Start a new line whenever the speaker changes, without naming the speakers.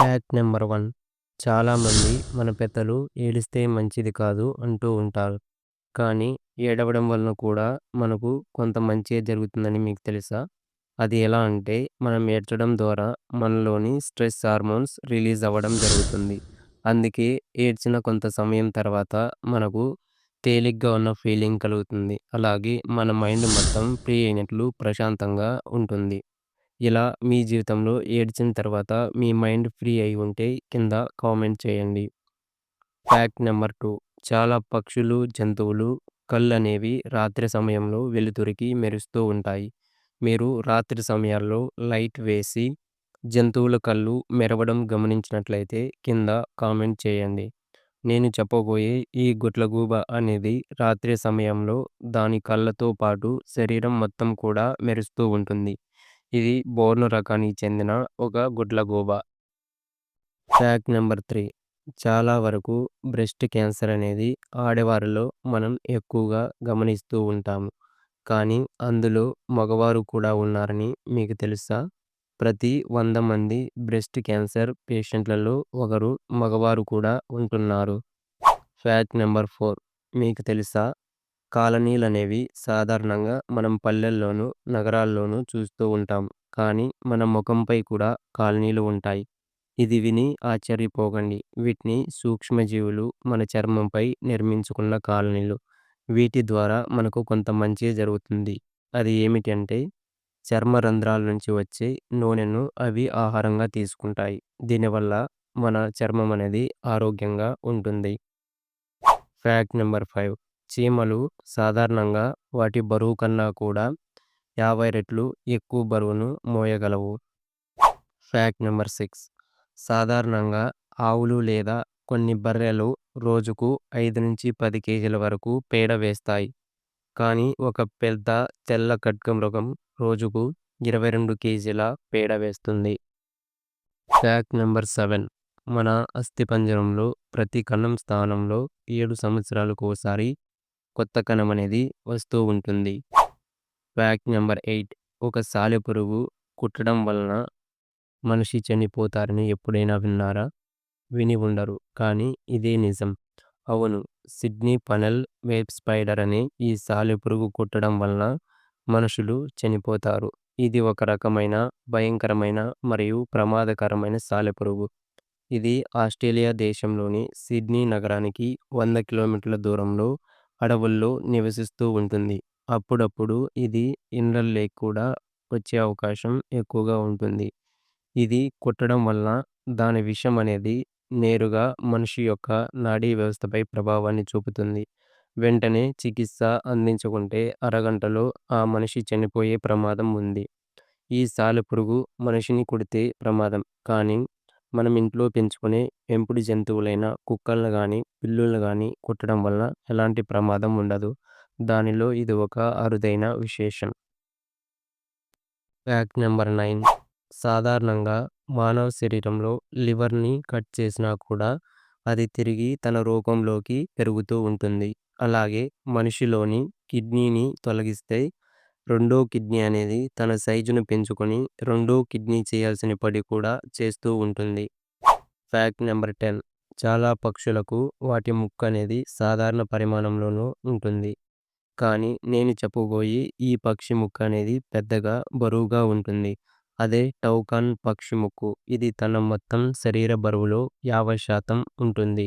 Fact number one చాలామంది మన పెద్దలు ఏడిస్తే మంచిది కాదు అంటూ ఉంటారు. కానీ ఏడవడం వలన కూడా మనకు కొంత మంచి జరుగుతుందని మీకు తెలుసా? అది ఎలా అంటే మనం ఏడ్చడం ద్వారా మనలోని స్ట్రెస్ హార్మోన్స్ రిలీజ్ అవ్వడం జరుగుతుంది. అందుకే ఏడ్చిన కొంత సమయం తర్వాత మనకు తేలిగ్గా ఉన్న ఫీలింగ్ కలుగుతుంది. అలాగే మన మైండ్ మొత్తం ఫ్రీ అయినట్లు ప్రశాంతంగా ఉంటుంది. ఇలా మీ జీవితంలో ఏడ్చిన తర్వాత మీ మైండ్ ఫ్రీ అయి ఉంటే కింద కామెంట్ చేయండి. ఫ్యాక్ట్ నెంబర్ టూ చాలా పక్షులు జంతువులు కళ్ళు అనేవి రాత్రి సమయంలో వెలుతురికి మెరుస్తూ ఉంటాయి. మీరు రాత్రి సమయాల్లో లైట్ వేసి జంతువుల కళ్ళు మెరవడం గమనించినట్లయితే కింద కామెంట్ చేయండి. నేను చెప్పబోయే ఈ గుడ్లగూబ అనేది రాత్రి సమయంలో దాని కళ్ళతో పాటు శరీరం మొత్తం కూడా మెరుస్తూ ఉంటుంది. ఇది బోర్ను రకానికి చెందిన ఒక గుడ్లగూబ. ఫ్యాక్ట్ నెంబర్ త్రీ చాలా వరకు బ్రెస్ట్ క్యాన్సర్ అనేది ఆడవారిలో మనం ఎక్కువగా గమనిస్తూ ఉంటాము. కానీ అందులో మగవారు కూడా ఉన్నారని మీకు తెలుసా? ప్రతి వంద మంది బ్రెస్ట్ క్యాన్సర్ పేషెంట్లలో ఒకరు మగవారు కూడా ఉంటున్నారు. ఫ్యాక్ట్ నెంబర్ ఫోర్ మీకు తెలుసా? కాలనీలు అనేవి సాధారణంగా మనం పల్లెల్లోనూ నగరాల్లోనూ చూస్తూ ఉంటాం. కానీ మన ముఖంపై కూడా కాలనీలు ఉంటాయి. ఇది విని ఆశ్చర్యపోకండి. వీటిని సూక్ష్మజీవులు మన చర్మంపై నిర్మించుకున్న కాలనీలు. వీటి ద్వారా మనకు కొంత మంచి జరుగుతుంది. అది ఏమిటంటే చర్మ రంధ్రాల నుంచి వచ్చే నూనెను అవి ఆహారంగా తీసుకుంటాయి. దీనివల్ల మన చర్మం అనేది ఆరోగ్యంగా ఉంటుంది. ఫ్యాక్ట్ నెంబర్ ఫైవ్ చీమలు సాధారణంగా వాటి బరువు కన్నా కూడా యాభై రెట్లు ఎక్కువ బరువును మోయగలవు. ఫ్యాక్ట్ నెంబర్ సిక్స్ సాధారణంగా ఆవులు లేదా కొన్ని బర్రెలు రోజుకు ఐదు నుంచి పది కేజీల వరకు పేడ వేస్తాయి. కానీ ఒక పెద్ద తెల్ల ఖడ్గమృగం రోజుకు ఇరవై రెండు కేజీల పేడ వేస్తుంది. ఫ్యాక్ట్ నెంబర్ సెవెన్ మన అస్థిపంజరంలో ప్రతి కణం స్థానంలో ఏడు సంవత్సరాలకు ఒకసారి కొత్త కణం అనేది వస్తూ ఉంటుంది. ఫ్యాక్ట్ నెంబర్ ఎయిట్ ఒక సాలెపురుగు కుట్టడం వలన మనిషి చనిపోతారని ఎప్పుడైనా విన్నారా? విని ఉండరు. కానీ ఇదే నిజం. అవును సిడ్నీ పనెల్ వేబ్ స్పైడర్ అనే ఈ సాలెపురుగు కుట్టడం వలన మనుషులు చనిపోతారు. ఇది ఒక రకమైన భయంకరమైన మరియు ప్రమాదకరమైన సాలెపురుగు ఇది ఆస్ట్రేలియా దేశంలోని సిడ్నీ నగరానికి వంద కిలోమీటర్ల దూరంలో అడవుల్లో నివసిస్తూ ఉంటుంది. అప్పుడప్పుడు ఇది ఇళ్ళల్లోకి కూడా వచ్చే అవకాశం ఎక్కువగా ఉంటుంది. ఇది కుట్టడం వలన దాని విషం అనేది నేరుగా మనిషి యొక్క నాడీ వ్యవస్థపై ప్రభావాన్ని చూపుతుంది. వెంటనే చికిత్స అందించకుంటే అరగంటలో ఆ మనిషి చనిపోయే ప్రమాదం ఉంది. ఈ సాలెపురుగు మనిషిని కుడితే ప్రమాదం. కానీ మనం ఇంట్లో పెంచుకునే పెంపుడు జంతువులైన కుక్కలను కానీ పిల్లులను కానీ కుట్టడం వల్ల ఎలాంటి ప్రమాదం ఉండదు. దానిలో ఇది ఒక అరుదైన విశేషం. Fact number nine. సాధారణంగా మానవ శరీరంలో లివర్ని కట్ చేసినా కూడా అది తిరిగి తన రూపంలోకి పెరుగుతూ ఉంటుంది. అలాగే మనిషిలోని కిడ్నీని తొలగిస్తే రెండో కిడ్నీ అనేది తన సైజును పెంచుకొని రెండో కిడ్నీ చేయాల్సిన పని కూడా చేస్తూ ఉంటుంది. Fact number ten. చాలా పక్షులకు వాటి ముక్కు అనేది సాధారణ పరిమాణంలోనూ ఉంటుంది. కానీ నేను చెప్పబోయి ఈ పక్షి ముక్కు అనేది పెద్దగా బరువుగా ఉంటుంది. అదే టౌకాన్ పక్షి ముక్కు. ఇది తన మొత్తం శరీర బరువులో యాభై శాతం ఉంటుంది.